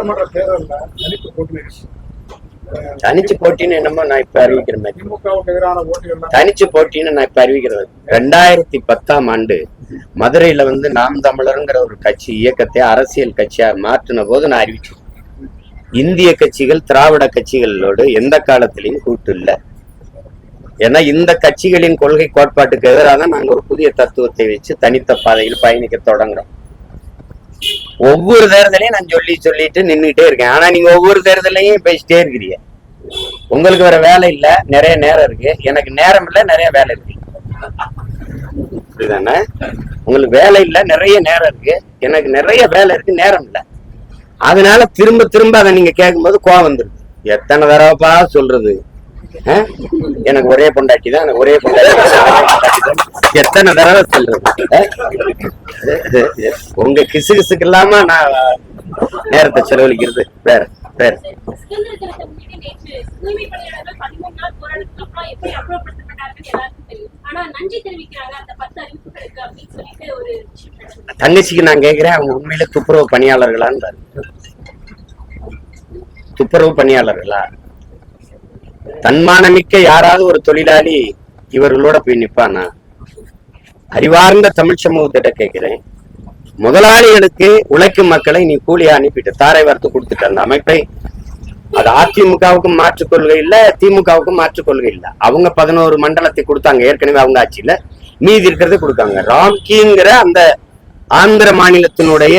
தனித்து போட்டி தனிச்சு போட்டின்னு என்னமோ நான் இப்ப அறிவிக்கிற மாதிரி. திமுகவுக்கு எதிரான ஓட்டுகள் தனிச்சு போட்டின்னு நான் இப்ப அறிவிக்கிறது. ரெண்டாயிரத்தி பத்தாம் ஆண்டு மதுரையில வந்து நாம் தமிழருங்கிற ஒரு கட்சி இயக்கத்தை அரசியல் கட்சியா மாற்றின போது நான் அறிவிச்சேன். இந்திய கட்சிகள் திராவிட கட்சிகளோடு எந்த காலத்திலையும் கூட்டு இல்லை. ஏன்னா இந்த கட்சிகளின் கொள்கை கோட்பாட்டுக்கு எதிராக தான் நாங்க ஒரு புதிய தத்துவத்தை வச்சு தனித்த பாதையில் பயணிக்க தொடங்குறோம். ஒவ்வொரு தேர்தலையும் நான் சொல்லி சொல்லிட்டு நின்றுட்டே இருக்கேன். ஆனா நீங்க ஒவ்வொரு தேர்தலையும் பேசிட்டே இருக்கிறீங்க. உங்களுக்கு வேற வேலை இல்ல. நிறைய நேரம் இருக்கு. எனக்கு நேரம் இல்ல நிறைய வேலை இருக்கு. புரியுதானே உங்களுக்கு வேலை இல்ல நிறைய நேரம் இருக்கு. எனக்கு நிறைய வேலை இருக்கு நேரம் இல்ல. அதனால திரும்ப திரும்ப அதை நீங்க கேட்கும்போது கோவம் வந்துருது. எத்தனை தடவைப்பா சொல்றது? எனக்கு ஒரே பொண்டாட்டி தான் ஒரே பொண்டாட்டி எத்தனை தடவை சொல்றது? உங்க கிசு கிசுக்கு இல்லாம நான் நேரத்தை செலவழிக்கிறது. வேற வேற. தங்கச்சிக்கு நான் கேட்கிறேன் அவங்க உண்மையில துப்புரவு பணியாளர்களான்னு துப்புரவு பணியாளர்களா? தன்மானமிக்க யாராவது ஒரு தொழிலாளி இவர்களோட போய் நிற்பானா அறிவார்ந்த தமிழ் சமூகத்திட்ட கேட்கிறேன். முதலாளிகளுக்கு உழைக்கும் மக்களை நீ கூலியா அனுப்பிட்டு தாரை வார்த்து கொடுத்துட்ட அந்த அமைப்பை அது அதிமுகவுக்கும் மாற்றுக் கொள்கை இல்ல திமுகவுக்கும் மாற்றுக் கொள்கை இல்ல. அவங்க பதினோரு மண்டலத்தை கொடுத்தாங்க ஏற்கனவே அவங்க ஆட்சியில. மீதி இருக்கிறத கொடுத்தாங்க ராம்கிங்கிற அந்த ஆந்திர மாநிலத்தினுடைய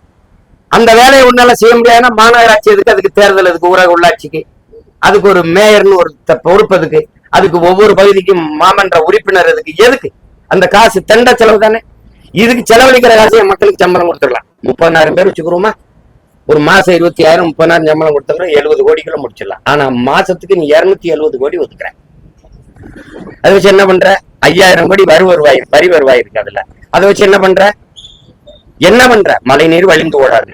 அந்த வேலையை உன்னால செய்ய முடியாதுன்னா மாநகராட்சி எதுக்கு? அதுக்கு தேர்தல் அதுக்கு ஊரக உள்ளாட்சிக்கு. அதுக்கு ஒரு மேயர்னு ஒரு பொறுப்பு அதுக்கு அதுக்கு ஒவ்வொரு பகுதிக்கும் மாமன்ற உறுப்பினர் அதுக்கு. எதுக்கு? அந்த காசு தண்ட செலவு தானே. இதுக்கு செலவழிக்கிற காசையை மக்களுக்கு சம்பளம் கொடுத்துடலாம். முப்பதாயிரம் பேர் வச்சுக்கிறோமா? ஒரு மாசம் இருபத்தி ஆயிரம் முப்பதாயிரம் சம்பளம் கொடுத்தோம்னா எழுபது கோடிக்குள்ள முடிச்சிடலாம். ஆனா மாசத்துக்கு நீ இருநூத்தி எழுபது கோடி ஒதுக்குற. அதை வச்சு என்ன பண்ற? ஐயாயிரம் கோடி வரி வருவாய் வரி வருவாய் இருக்கு அதுல. அதை வச்சு என்ன பண்ற? என்ன பண்ற? மழை நீர் வழிந்து ஓடாது.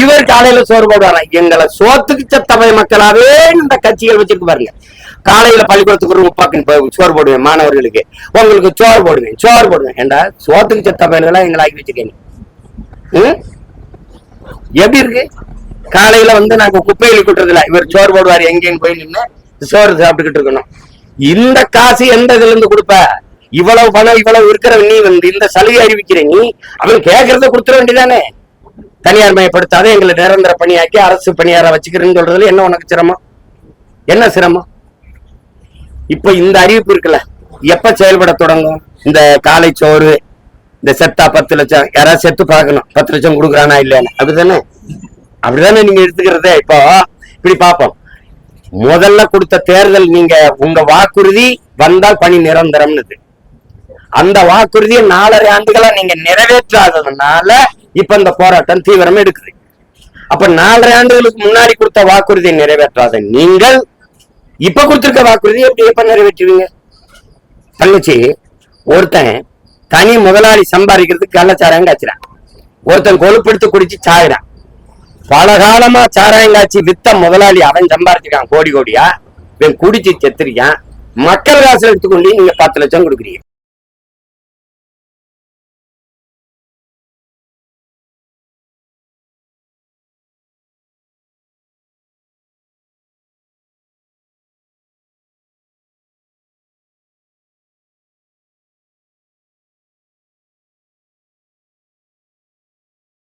இவர் காலையில சோறு போடுவாரா? எங்களை சோத்துக்கு செத்தவை மக்களாவே இந்த கட்சிகள் வச்சிருக்கு பாருங்க. காலையில பள்ளிக்கூடத்துக்கு ஒரு உப்பாக்கு சோறு போடுவேன் மாணவர்களுக்கு. உங்களுக்கு சோறு போடுவேன் சோறு போடுவேன். ஏண்டா? சோத்துக்கு செத்த பயிர்களா எங்களை ஆக்கி வச்சிருக்கீங்க. எப்படி இருக்கு? காலையில வந்து நாங்க குப்பையில கூட்டுறதுல இவர் சோறு போடுவார் எங்கேன்னு போய் நின்று சோறு சாப்பிட்டுக்கிட்டு இருக்கணும். இந்த காசு எந்த இதுல இருந்து கொடுப்ப? இவ்வளவு பணம் இவ்வளவு இருக்கிற நீ வந்து இந்த சலுகை அறிவிக்கிற நீ அவன் கேட்கறத கொடுத்துட வேண்டியதானே தனியார் மயப்படுத்தாத எங்களை நிரந்தர பணியாக்கி அரசு பணியார வச்சுக்கிறேன்னு சொல்றதுல என்ன உனக்கு சிரமம்? என்ன சிரமம்? இப்ப இந்த அறிவிப்பு இருக்குல்ல எப்ப செயல்பட தொடங்கும்? இந்த காலை சோறு இந்த செத்தா பத்து லட்சம் யாராவது செத்து பார்க்கணும் பத்து லட்சம் கொடுக்குறானா இல்லையான்னு? அப்படிதானே? அப்படிதானே நீங்க எடுத்துக்கிறதே. இப்போ இப்படி பார்ப்போம். முதல்ல கொடுத்த தேர்தல் நீங்க உங்க வாக்குறுதி வந்தால் பணி நிரந்தரம்னு அந்த வாக்குறுதியை நாலரை ஆண்டுகளா நீங்க நிறைவேற்றாததுனால இப்ப இந்த போராட்டம் தீவிரமா எடுக்குது. அப்ப நாலரை ஆண்டுகளுக்கு முன்னாடி கொடுத்த வாக்குறுதியை நிறைவேற்றாத நீங்கள் இப்ப கொடுத்திருக்க வாக்குறுதி எப்படி எப்ப நிறைவேற்றுவீங்க? தங்கச்சி ஒருத்தன் தனி முதலாளி சம்பாதிக்கிறதுக்கு கள்ளச்சாராயம் காய்ச்சிறான். ஒருத்தன் கொழுப்பெடுத்து குடிச்சு சாயிறான் பல காலமா சாராயம் காய்ச்சி வித்த முதலாளி அவன் சம்பாதிச்சிருக்கான். கோடி கோடியா? இவன் குடிச்சு செத்துருக்கான். மக்கள் காசு எடுத்துக்கொண்டு நீங்க பத்து லட்சம் கொடுக்குறீங்க.